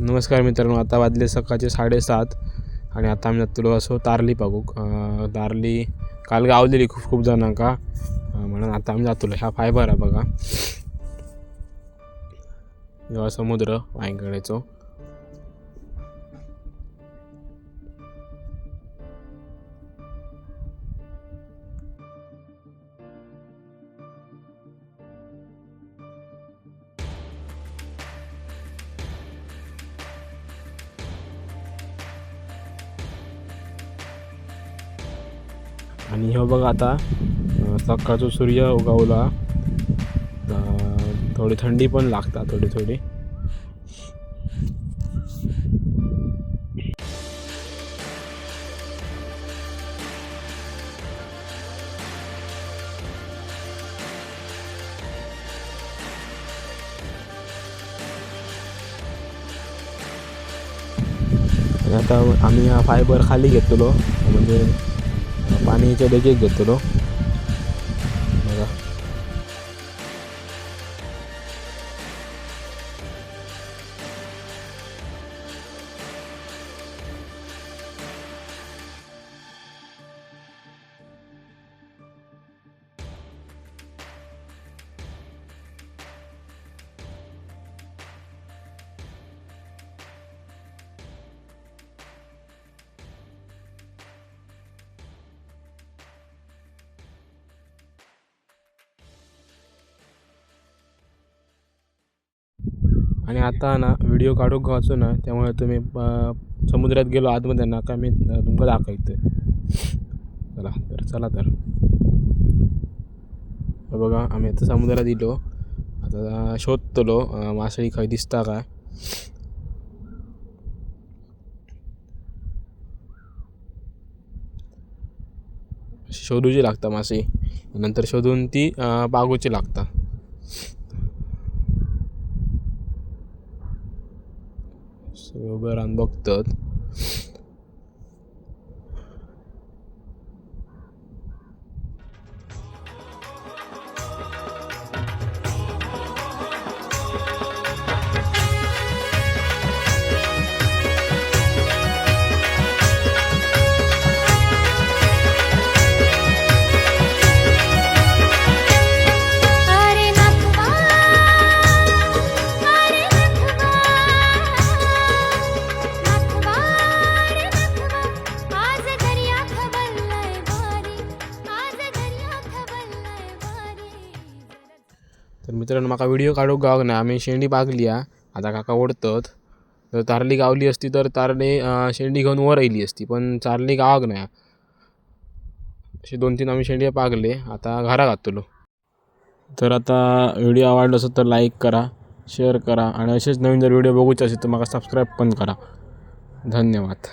नमस्कार मित्रांनो आता वाजले सकाळचे साडेसात आणि आता आम्ही जातलो असो तारली पागूक तारली काल गावलेली खूप खूप जणांका. म्हणून आता आम्ही जातलो. ह्या फायबर आहे बघा. ह्यो समुद्र वायंगडेचो आणि हो बघा आता सकाळचा सूर्य उगवला. थोडी थंडी पण लागता थोडी थोडी. आता आम्ही हा फायबर खाली घेतलो म्हणजे पाणीच्या डेगेक घेतलो बघा आणि आता ना व्हिडिओ काढूक वाचू ना त्यामुळे तुम्ही समुद्रात गेलो आतमध्ये ना का मी तुमका दाखवतोय चला तर चला तर. बघा आम्ही आता समुद्रात इलो आता शोधतलो मासळी खंय दिसता काय. शोधूची लागता मासे नंतर शोधून ती पागूची बागूची लागता. सगळं उभं राहून तर मित्रांनो म्हाका व्हिडिओ काढूक गावक ना आम्ही शेंडी पागली हा. आता काका ओढतत. जर तारली गावली असती तर तारली शेंडी घेऊन वर येयली असती पण चारली गावाक ना असे दोन तीन आम्ही शेंडी पागले आता घरा घातलो. तर आता व्हिडिओ आवडलो असेल तर लाईक करा शेअर करा आणि असेच नवीन जर व्हिडिओ बघूचे असेल तर मला सबस्क्राईब पण करा. धन्यवाद.